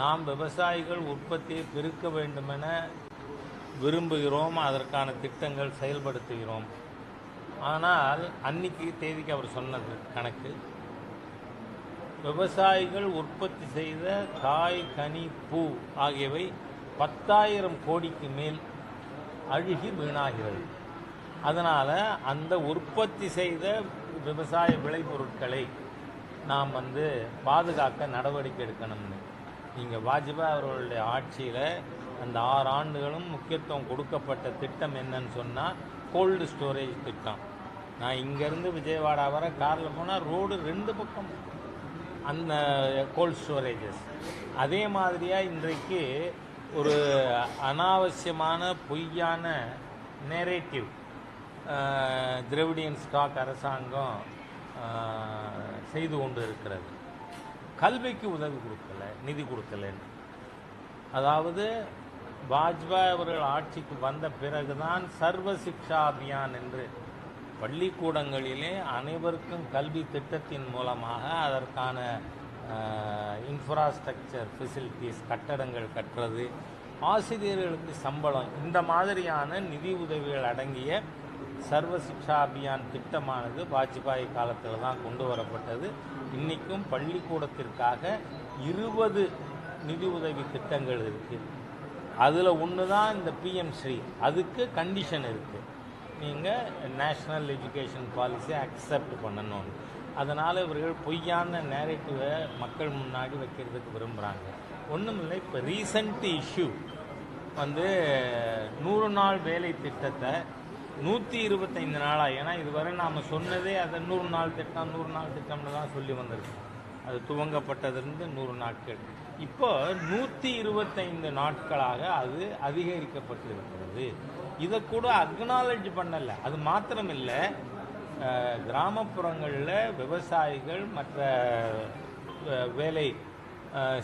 நாம் விவசாயிகள் உற்பத்தியை பெருக்க வேண்டுமென விரும்புகிறோம் அதற்கான திட்டங்கள் செயல்படுத்துகிறோம். ஆனால் அன்னைக்கு தேதிக்கு அவர் சொன்னது கணக்கு. விவசாயிகள் உற்பத்தி செய்த காய் கனி பூ ஆகியவை பத்தாயிரம் கோடிக்கு மேல் அழுகி வீணாகிறது. அதனால் அந்த உற்பத்தி செய்த விவசாய விளைபொருட்களை நாம் வந்து பாதுகாக்க நடவடிக்கை எடுக்கணும்னு. நீங்கள் வாஜ்பாய் அவர்களுடைய ஆட்சியில் அந்த ஆறு ஆண்டுகளும் முக்கியத்துவம் கொடுக்கப்பட்ட திட்டம் என்னன்னு சொன்னால் கோல்டு ஸ்டோரேஜ் திட்டம். நான் இங்கேருந்து விஜயவாடா வர காரில் போனால் ரோடு ரெண்டு பக்கம் அந்த கோல்ட் ஸ்டோரேஜஸ் அதே மாதிரியாக இன்றைக்கு ஒரு அனாவசியமான பொய்யான நேரேட்டிவ் திரவிடியன் ஸ்டாக் அரசாங்கம் செய்து கொண்டு இருக்கிறது கல்விக்கு உதவி கொடுக்கல நிதி கொடுக்கலன்னு. அதாவது வாஜ்பாய் அவர்கள் ஆட்சிக்கு வந்த பிறகுதான் சர்வ சிக்ஷா அபியான் என்று பள்ளிக்கூடங்களிலே அனைவருக்கும் கல்வி திட்டத்தின் மூலமாக அதற்கான இன்ஃப்ராஸ்ட்ரக்சர் ஃபெசிலிட்டிஸ் கட்டடங்கள் கட்டுறது ஆசிரியர்களுக்கு சம்பளம் இந்த மாதிரியான நிதி உதவிகள் அடங்கிய சர்வ சிக்ஷா அபியான் திட்டமானது வாஜ்பாய் காலத்தில் தான் கொண்டு வரப்பட்டது. இன்றைக்கும் பள்ளிக்கூடத்திற்காக இருபது நிதி உதவி திட்டங்கள் இருக்குது அதில் ஒன்று தான் இந்த பிஎம் ஸ்ரீ அதுக்கு கண்டிஷன் இருக்குது நீங்கள் நேஷ்னல் எஜுகேஷன் பாலிசியை அக்செப்ட் பண்ணணும். அதனால் இவர்கள் பொய்யான நேரேட்டிவை மக்கள் முன்னாடி வைக்கிறதுக்கு விரும்புகிறாங்க ஒன்றுமில்லை இப்போ ரீசண்ட் இஷ்யூ வந்து நூறு நாள் வேலை திட்டத்தை நூற்றி இருபத்தைந்து நாளாக ஏன்னா இதுவரை நாம் சொன்னதே அதை நூறு நாள் திட்டம் நூறு நாள் திட்டம்னு தான் சொல்லி வந்திருக்கோம் அது துவங்கப்பட்டதிலிருந்து நூறு நாட்கள். இப்போ நூற்றி இருபத்தைந்து நாட்களாக அது அதிகரிக்கப்பட்டிருக்கிறது. இதை கூட அக்னாலஜ் பண்ணலை. அது மாத்திரமில்லை. கிராமப்புறங்களில் விவசாயிகள் மற்ற வேலை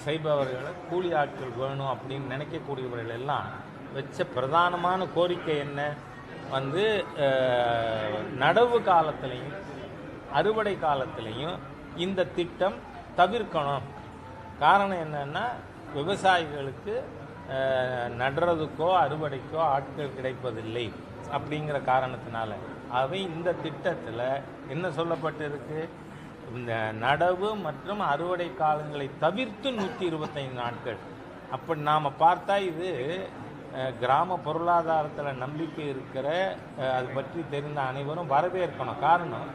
செய்பவர்களை கூலி ஆட்கள் வேணும் அப்படின்னு நினைக்கக்கூடியவர்கள் எல்லாம் வச்ச பிரதானமான கோரிக்கை என்ன? வந்து நடவு காலத்திலையும் அறுவடை காலத்திலையும் இந்த திட்டம் தவிர்க்கணும். காரணம் என்னென்னா விவசாயிகளுக்கு நடுறதுக்கோ அறுவடைக்கோ ஆட்கள் கிடைப்பதில்லை அப்படிங்கிற காரணத்தினால. அவை இந்த திட்டத்தில் என்ன சொல்லப்பட்டிருக்கு? இந்த நடவு மற்றும் அறுவடை காலங்களை தவிர்த்து நூற்றி இருபத்தைந்து நாட்கள். அப்படி நாம் பார்த்தா இது கிராம பொருளாதாரத்தில் நம்பிக்கை இருக்கிற அது பற்றி தெரிந்த அனைவரும் வரவேற்கணும். காரணம்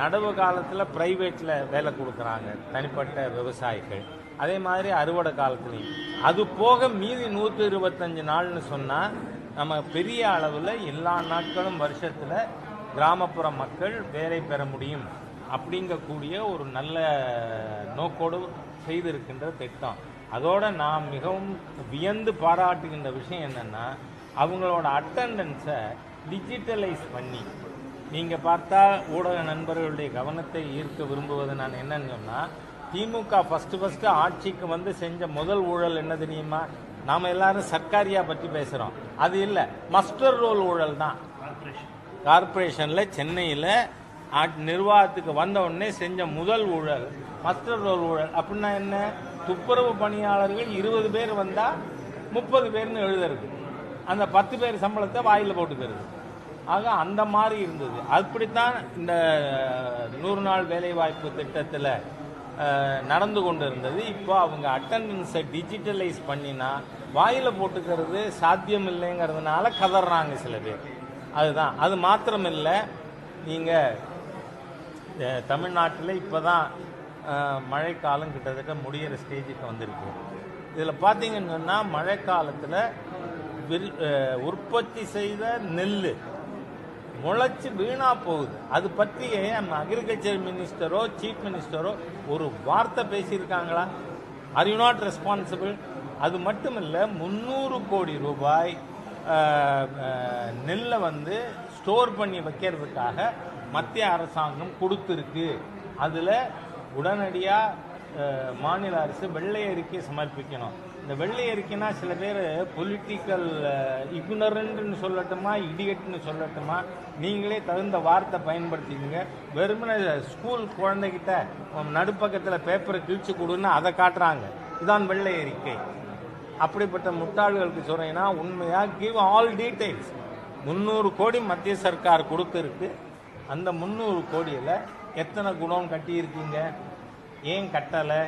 நடவு காலத்தில் ப்ரைவேட்டில் வேலை கொடுக்குறாங்க தனிப்பட்ட விவசாயிகள். அதே மாதிரி அறுவடை காலத்துலேயும். அது போக மீதி நூற்றி இருபத்தஞ்சு நாள்னு சொன்னால் நம்ம பெரிய அளவில் எல்லா நாட்களும் வருஷத்தில் கிராமப்புற மக்கள் வேலை பெற முடியும் அப்படிங்கக்கூடிய ஒரு நல்ல நோக்கோடு செய்திருக்கின்ற திட்டம். அதோட நாம் மிகவும் வியந்து பாராட்டுகின்ற விஷயம் என்னன்னா அவங்களோட அட்டண்டன்ஸை டிஜிட்டலைஸ் பண்ணி நீங்கள் பார்த்தா ஊடக நண்பர்களுடைய கவனத்தை ஈர்க்க விரும்புவது நான் என்னன்னு சொன்னால் திமுக ஃபஸ்ட்டு ஃபஸ்ட்டு ஆட்சிக்கு வந்து செஞ்ச முதல் ஊழல் என்ன தெரியுமா? நாம் எல்லாரும் சர்க்காரியா பற்றி பேசுகிறோம் அது இல்லை மஸ்டர் ரோல் ஊழல் தான். கார்ப்பரேஷனில் சென்னையில் நிர்வாகத்துக்கு வந்த உடனே செஞ்ச முதல் ஊழல் மஸ்டர் ரோல் ஊழல். அப்படின்னா என்ன? துப்புரவு பணியாளர்கள் இருபது பேர் வந்தால் முப்பது பேர்னு எழுதுறது. அந்த பத்து பேர் சம்பளத்தை வாயில் போட்டுக்கிறது. ஆக அந்த மாதிரி இருந்தது. அப்படித்தான் இந்த நூறு நாள் வேலைவாய்ப்பு திட்டத்தில் நடந்து கொண்டு இருந்தது இப்போ அவங்க அட்டண்டன்ஸை டிஜிட்டலைஸ் பண்ணினா வாயில் போட்டுக்கிறது சாத்தியம் இல்லைங்கிறதுனால கதறாங்க சில பேர். அதுதான். அது மாத்திரமில்லை நீங்கள் தமிழ்நாட்டில் இப்போ தான் மழைக்காலம் கிட்டத்தட்ட முடியிற ஸ்டேஜுக்கு வந்திருக்கு. இதில் பார்த்தீங்கன்னா மழைக்காலத்தில் வில் உற்பத்தி செய்த நெல் முளைச்சி வீணா போகுது. அது பற்றி நம்ம அக்ரிகல்ச்சர் மினிஸ்டரோ சீஃப் மினிஸ்டரோ ஒரு வார்த்தை பேசியிருக்காங்களா? ஆர் யூ நாட் ரெஸ்பான்சிபிள் அது மட்டும் இல்லை முந்நூறு கோடி ரூபாய் நெல்லை வந்து ஸ்டோர் பண்ணி வைக்கிறதுக்காக மத்திய அரசாங்கம் கொடுத்துருக்கு. அதில் உடனடியாக மாநில அரசு வெள்ளை அறிக்கையை சமர்ப்பிக்கணும். இந்த வெள்ளை அறிக்கைனா சில பேர் பொலிட்டிக்கல் இக்னரண்ட்னு சொல்லட்டுமா இடியட்னு சொல்லட்டுமா நீங்களே தகுந்த வார்த்தை பயன்படுத்திக்கோங்க. வெறுமனே ஸ்கூல் குழந்தைகிட்ட நடுப்பக்கத்தில் பேப்பரை கிழிச்சு கொடுன்னு அதை காட்டுறாங்க. இதான் வெள்ளை அறிக்கை. அப்படிப்பட்ட முட்டாள்களுக்கு சொல்றீங்கன்னா உண்மையாக கிவ் ஆல் டீட்டெயில்ஸ் முந்நூறு கோடி மத்திய சர்க்கார் கொடுத்துருக்கு. அந்த முந்நூறு கோடியில் எத்தனை குடோன் கட்டியிருக்கீங்க? ஏன் கட்டலை?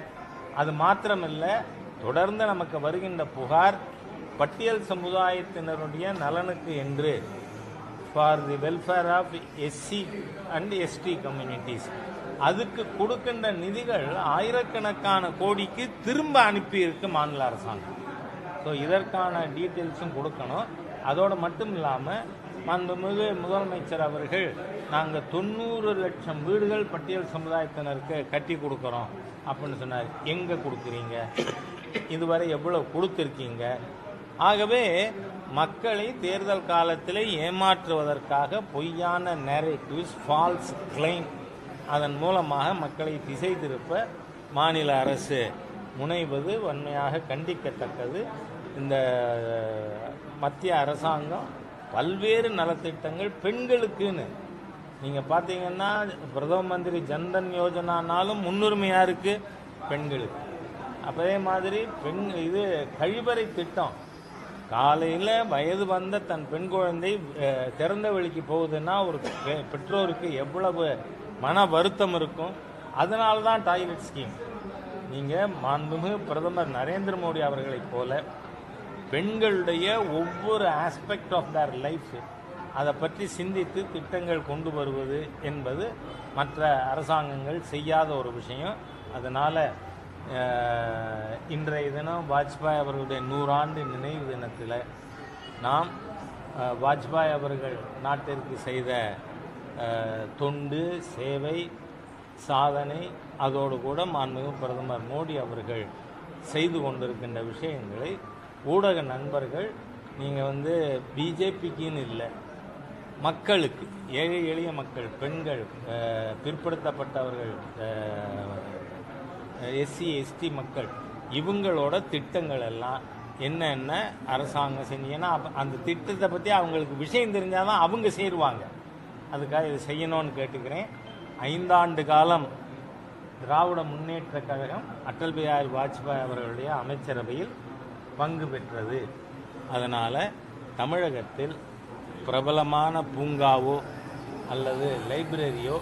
அது மாத்திரமில்லை தொடர்ந்து நமக்கு வருகின்ற புகார் பட்டியல் சமுதாயத்தினருடைய நலனுக்கு என்று. For the welfare of SC and ST communities அதுக்கு கொடுக்கின்ற நிதிகள் ஆயிரக்கணக்கான கோடிக்கு திரும்ப அனுப்பியிருக்கு மாநில அரசாங்கம். ஸோ இதற்கான டீட்டெயில்ஸும் கொடுக்கணும். அதோடு மட்டும் இல்லாமல் மாண்புமிகு முதலமைச்சர் அவர்கள் நாங்கள் தொண்ணூறு லட்சம் வீடுகள் பட்டியல் சமுதாயத்தினருக்கு கட்டி கொடுக்குறோம் அப்படின்னு சொன்னார். எங்கே கொடுக்குறீங்க? இதுவரை எவ்வளோ கொடுத்துருக்கீங்க? ஆகவே மக்களை தேர்தல் காலத்தில் ஏமாற்றுவதற்காக பொய்யான நேரேட்டிவ்ஸ் ஃபால்ஸ் கிளைம் அதன் மூலமாக மக்களை திசை திருப்ப மாநில அரசு முனைவது வன்மையாக கண்டிக்கத்தக்கது. இந்த மத்திய அரசாங்கம் பல்வேறு நலத்திட்டங்கள் பெண்களுக்குன்னு. நீங்கள் பார்த்தீங்கன்னா பிரதம மந்திரி ஜன்தன் யோஜனானாலும் முன்னுரிமையாக இருக்குது பெண்களுக்கு. அதே மாதிரி பெண் இது கழிவறை திட்டம். காலையில் வயது வந்த தன் பெண் குழந்தை திறந்த வெளிக்கு போகுதுன்னா ஒரு பெ- பெற்றோருக்கு எவ்வளவு மன வருத்தம் இருக்கும். அதனால தான் டாய்லெட் ஸ்கீம். நீங்கள் மாண்புமிகு பிரதமர் நரேந்திர மோடி அவர்களைப் போல பெண்களுடைய ஒவ்வொரு ஆஸ்பெக்ட் ஆஃப் தர் லைஃப் அதை பற்றி சிந்தித்து திட்டங்கள் கொண்டு வருவது என்பது மற்ற அரசாங்கங்கள் செய்யாத ஒரு விஷயம். அதனால் இன்றைய தினம் வாஜ்பாய் அவர்களுடைய நூறாண்டு நினைவு தினத்தில் நாம் வாஜ்பாய் அவர்கள் நாட்டிற்கு செய்த தொண்டு சேவை சாதனை அதோடு கூட மாண்புமிகு பிரதமர் மோடி அவர்கள் செய்து கொண்டிருக்கின்ற விஷயங்களை ஊடக நண்பர்கள் நீங்கள் வந்து பிஜேபிக்குன்னு இல்லை மக்களுக்கு ஏழை எளிய மக்கள் பெண்கள் பிற்படுத்தப்பட்டவர்கள் எஸ்சி எஸ்டி மக்கள் இவங்களோட திட்டங்கள் எல்லாம் என்னென்ன அரசாங்கம் செஞ்சீங்கன்னா அந்த திட்டத்தை பற்றி அவங்களுக்கு விஷயம் தெரிஞ்சால் தான் அவங்க சேருவாங்க. அதுக்காக இதை செய்யணும்னு கேட்டுக்கிறேன். ஐந்தாண்டு காலம் திராவிட முன்னேற்ற கழகம் அட்டல் பிஹாரி வாஜ்பாய் அவர்களுடைய அமைச்சரவையில் பங்கு பெற்றது. அதனால் தமிழகத்தில் பிரபலமான பூங்காவோ அல்லது லைப்ரரியோ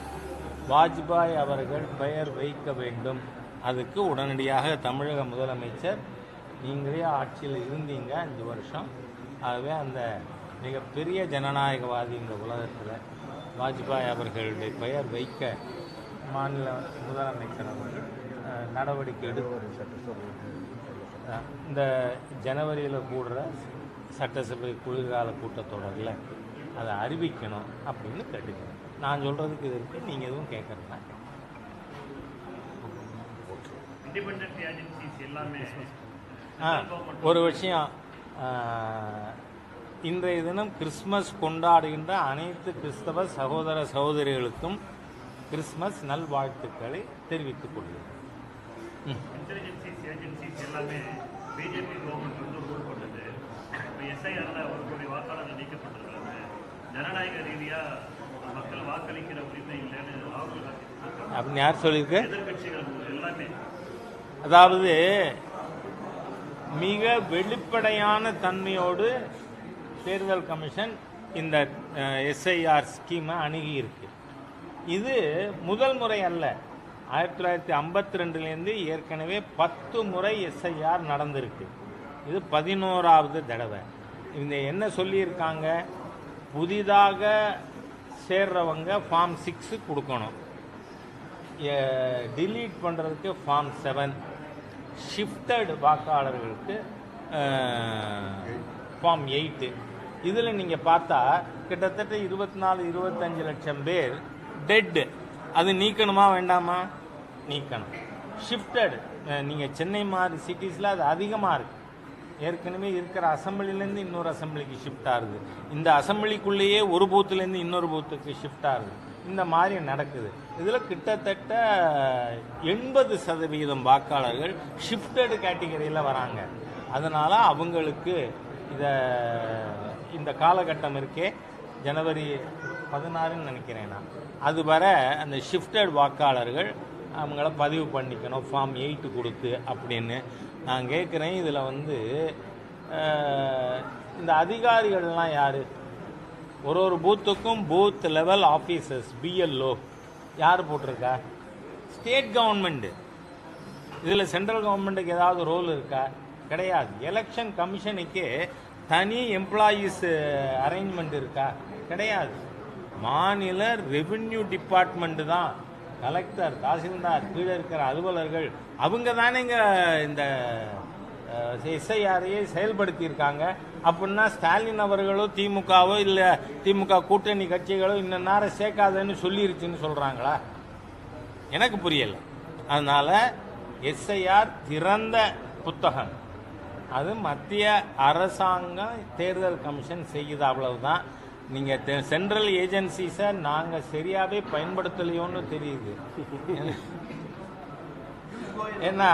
வாஜ்பாய் அவர்கள் பெயர் வைக்க வேண்டும். அதுக்கு உடனடியாக தமிழக முதலமைச்சர் நீங்களே ஆட்சியில் இருந்தீங்க அஞ்சு வருஷம். ஆகவே அந்த மிகப்பெரிய ஜனநாயகவாதி இந்த உலகத்தில் வாஜ்பாய் அவர்களுடைய பெயர் வைக்க மாநில முதலமைச்சர் அவர்கள் நடவடிக்கை எடுத்து இந்த ஜனவரியில் கூடுற சட்டசபை குளிர்கால கூட்டத்தொடரில் அதை அறிவிக்கணும் அப்படின்னு கேட்டுக்கிறேன். நான் சொல்கிறதுக்கு இது இருக்குது நீங்கள் எதுவும் கேட்குறேன்னா ஆ ஒரு விஷயம் இன்றைய தினம் கிறிஸ்மஸ் கொண்டாடுகின்ற அனைத்து கிறிஸ்தவ சகோதர சகோதரிகளுக்கும் கிறிஸ்மஸ் நல்வாழ்த்துக்களை தெரிவித்துக் கொள்கிறேன். இன்டெலிஜென்சிஸ் ஏஜென்சிஸ் எல்லாமே பிஜேபி கவர்மெண்ட் வந்து ரூல் பண்ணது இப்போ எஸ்ஐஆரில் ஒரு கோடி வாக்காளர்கள் நீக்கப்பட்டிருக்கிறாங்க ஜனநாயக ரீதியாக மக்கள் வாக்களிக்கிற உரிமை இல்லைன்னு ராகுல் காந்தி. அப்படின்னு யார் சொல்லியிருக்கு? எதிர்க்கட்சிகள் எல்லாமே. அதாவது மிக வெளிப்படையான தன்மையோடு தேர்தல் கமிஷன் இந்த எஸ்ஐஆர் ஸ்கீமை அணுகியிருக்கு. இது முதல் முறை அல்ல. ஆயிரத்தி தொள்ளாயிரத்தி ஐம்பத்தி ரெண்டுலேருந்து ஏற்கனவே பத்து முறை எஸ்ஐஆர் நடந்திருக்கு. இது பதினோராவது தடவை. இந்த என்ன சொல்லியிருக்காங்க? புதிதாக சேர்றவங்க ஃபார்ம் சிக்ஸு கொடுக்கணும். டிலீட் பண்ணுறதுக்கு ஃபார்ம் செவன் ஷிஃப்டட் வாக்காளர்களுக்கு ஃபார்ம் எயிட்டு இதில் நீங்கள் பார்த்தா கிட்டத்தட்ட இருபத்தி நாலு இருபத்தஞ்சு லட்சம் பேர் டெட்டு அது நீக்கணுமா வேண்டாமா? நீக்கணும். ஷிஃப்டட் நீங்கள் சென்னை மாதிரி சிட்டிஸில் அது அதிகமாக இருக்குது ஏற்கனவே இருக்கிற அசம்பிளிலேருந்து இன்னொரு அசம்பிளிக்கு ஷிஃப்ட் ஆகுது. இந்த அசம்பிளிக்குள்ளேயே ஒரு பூத்துலேருந்து இன்னொரு பூத்துக்கு ஷிஃப்ட் ஆகுது. இந்த மாதிரி நடக்குது. இதில் கிட்டத்தட்ட எண்பது சதவீதம் வாக்காளர்கள் ஷிஃப்டடு கேட்டகரியில் வராங்க. அதனால் அவங்களுக்கு இதை இந்த காலகட்டம் இருக்கே ஜனவரி பதினாறுன்னு நினைக்கிறேன் நான். அது வர அந்த ஷிஃப்டட் வாக்காளர்கள் அவங்கள பதிவு பண்ணிக்கணும் ஃபார்ம் எயிட்டு கொடுத்து அப்படின்னு நான் கேட்குறேன். இதில் வந்து இந்த அதிகாரிகள்லாம் யார்? ஒரு ஒரு பூத்துக்கும் பூத் லெவல் ஆஃபீஸர்ஸ் பிஎல்ஓ யார் போட்டிருக்கா? ஸ்டேட் கவர்மெண்ட்டு இதில் சென்ட்ரல் கவர்மெண்ட்டுக்கு ஏதாவது ரோல் இருக்கா? கிடையாது. எலெக்ஷன் கமிஷனுக்கு தனி எம்ப்ளாயீஸ் அரேஞ்ச்மெண்ட் இருக்கா? கிடையாது. மாநில ரெவென்யூ டிபார்ட்மெண்ட் தான். கலெக்டர் தாசில்தார் கீழே இருக்கிற அலுவலர்கள் அவங்க தானே இங்கே இந்த எஸ்ஐஆரையே செயல்படுத்தியிருக்காங்க. அப்படின்னா ஸ்டாலின் அவர்களோ திமுகவோ இல்லை திமுக கூட்டணி கட்சிகளோ இந்த நேரம் சேர்க்காதன்னு சொல்லிருச்சுன்னு சொல்கிறாங்களா எனக்கு புரியல. அதனால எஸ்ஐஆர் திறந்த புத்தகம். அது மத்திய அரசாங்கம் தேர்தல் கமிஷன் செய்யுது அவ்வளவுதான். நீங்கள் சென்ட்ரல் ஏஜென்சிஸை நாங்கள் சரியாகவே பயன்படுத்தலையோன்னு தெரியுது. ஏன்னா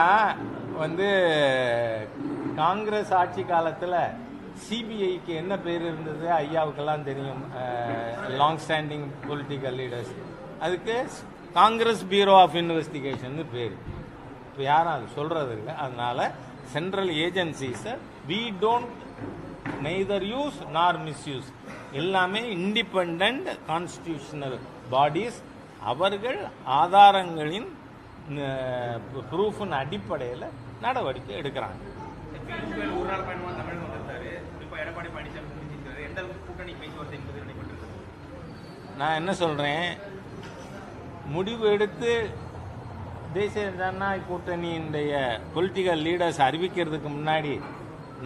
வந்து காங்கிரஸ் ஆட்சி காலத்தில் சிபிஐக்கு என்ன பேர் இருந்தது? ஐயாவுக்கெல்லாம் தெரியும். லாங் ஸ்டாண்டிங் பொலிட்டிக்கல் லீடர்ஸ் அதுக்கு காங்கிரஸ் பியூரோ ஆஃப் இன்வெஸ்டிகேஷன் பேர். இப்போ யாரும் அது சொல்கிறது இல்லை. அதனால central ஏஜென்சிஸை we don't neither use nor misuse எல்லாமே இண்டிபெண்ட் கான்ஸ்டியூஷனல் பாடிஸ் அவர்கள் ஆதாரங்களின் ப்ரூஃபின் அடிப்படையில் நடவடிக்கை எடுக்கிறாங்க. நான் என்ன சொல்கிறேன் முடிவு எடுத்து தேசிய ஜனநாயக கூட்டணியினுடைய பொலிட்டிக்கல் லீடர்ஸ் அறிவிக்கிறதுக்கு முன்னாடி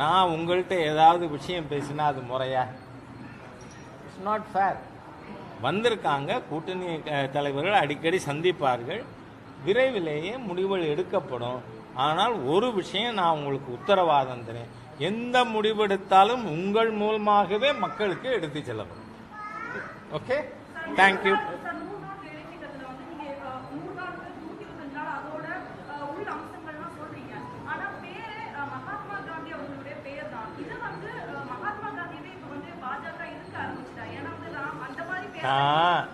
நான் உங்கள்கிட்ட ஏதாவது விஷயம் பேசினா அது முறையாக இட்ஸ் நாட் ஃபேர் வந்திருக்காங்க கூட்டணி தலைவர்கள் அடிக்கடி சந்திப்பார்கள். விரைவிலேயே முடிவுகள் எடுக்கப்படும். ஆனால் ஒரு விஷயம் நான் உங்களுக்கு உத்தரவாதம் தரேன். எந்த முடிவெடுத்தாலும் உங்கள் மூலமாகவே மக்களுக்கு எடுத்து செல்லப்படும். ஓகே தேங்க்யூ சார், நூறு நாள் வேலை திட்டத்துல வந்து நீங்க, அஹ், நூறு நாளுக்கு நூத்தி இருபத்தஞ்சு நாள் அதோட, அஹ், உள் அம்சங்கள்லாம் சொல்றீங்க. ஆனா பேரு, அஹ், மகாத்மா காந்தி அவர்களுடைய பெயர் தான். இது வந்து, அஹ், மகாத்மா காந்தியவே இப்ப வந்து பாஜக எதிர்க்க ஆரம்பிச்சுட்டா. ஏன்னா வந்து ராம் நான்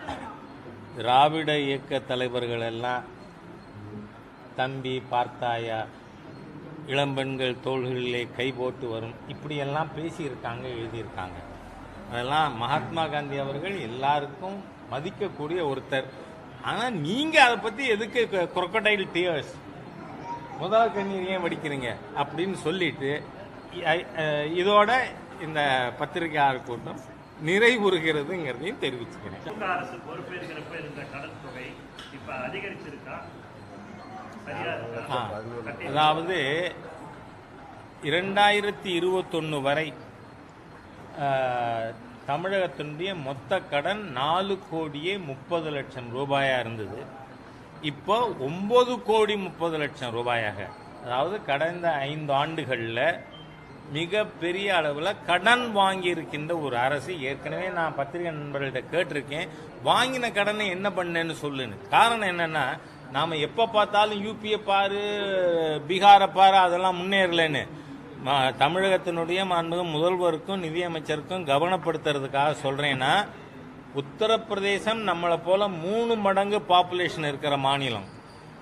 திராவிட இயக்க தலைவர்கள் எல்லாம் தம்பி பார்த்தாயா இளம்பெண்கள் தோள்களிலே கை போட்டு வரும். இப்படியெல்லாம் பேசியிருக்காங்க எழுதியிருக்காங்க. அதெல்லாம் மகாத்மா காந்தி அவர்கள் எல்லாருக்கும் மதிக்கக்கூடிய ஒருத்தர். ஆனால் நீங்கள் அதை பற்றி எதுக்கு crocodile டியர்ஸ் முதல் கண்ணீர் ஏன் வடிக்கிறீங்க? அப்படின்னு சொல்லிட்டு இதோட இந்த பத்திரிகையாளர் கூட்டம் நிறைவுறுகிறதுங்கிறதையும் தெரிவிச்சுக்கிறேன். அரசு பொறுப்பேற்கிறப்ப இருந்த கடன் தொகை இப்ப அதிகரிச்சிருக்கா? அதாவது இரண்டாயிரத்தி இருபத்தொன்று வரை தமிழகத்தினுடைய மொத்த கடன் நாலு கோடியே முப்பது லட்சம் ரூபாயா இருந்தது. இப்போ ஒன்பது கோடி முப்பது லட்சம் ரூபாயாக அதாவது கடந்த ஐந்து ஆண்டுகளில் மிக பெரிய அளவில் கடன் வாங்கியிருக்கின்ற ஒரு அரசு. ஏற்கனவே நான் பத்திரிகை நண்பர்கள்ட்ட கேட்டிருக்கேன். வாங்கின கடனை என்ன பண்ணேன்னு சொல்லுன்னு. காரணம் என்னன்னா நாம் எப்போ பார்த்தாலும் யூபியை பாரு பீகாரை பாரு அதெல்லாம் முன்னேறலன்னு. தமிழகத்தினுடைய மாண்பு முதல்வருக்கும் நிதியமைச்சருக்கும் கவனப்படுத்துறதுக்காக சொல்கிறேன்னா உத்தரப்பிரதேசம் நம்மளை போல மூணு மடங்கு பாப்புலேஷன் இருக்கிற மாநிலம்.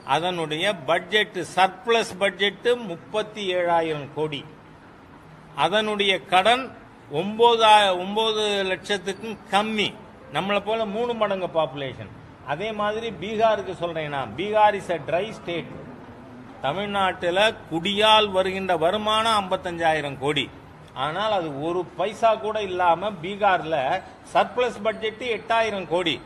அதனுடைய பட்ஜெட்டு சர்ப்ளஸ் பட்ஜெட்டு முப்பத்தி ஏழாயிரம் கோடி. அதனுடைய கடன் ஒன்பதா ஒன்பது லட்சத்துக்கும் கம்மி. நம்மளை போல மூணு மடங்கு பாப்புலேஷன் அதே மாதிரி பீகாருக்கு சொல்றேன்னா Bihar is a dry state தமிழ்நாட்டில் குடியால் வருகின்ற வருமானம் ஐம்பத்தஞ்சாயிரம் கோடி. ஆனால் அது ஒரு பைசா கூட இல்லாமல் பீகாரில் சர்ப்ளஸ் பட்ஜெட்டு எட்டாயிரம் கோடி.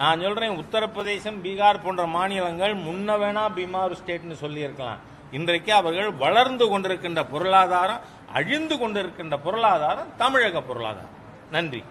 நான் சொல்கிறேன் உத்தரப்பிரதேசம் பீகார் போன்ற மாநிலங்கள் முன்ன வேணா பீமார் ஸ்டேட்னு சொல்லியிருக்கலாம். இன்றைக்கு அவர்கள் வளர்ந்து கொண்டிருக்கின்ற பொருளாதாரம் அழிந்து கொண்டிருக்கின்ற பொருளாதாரம் தமிழக பொருளாதாரம். நன்றி.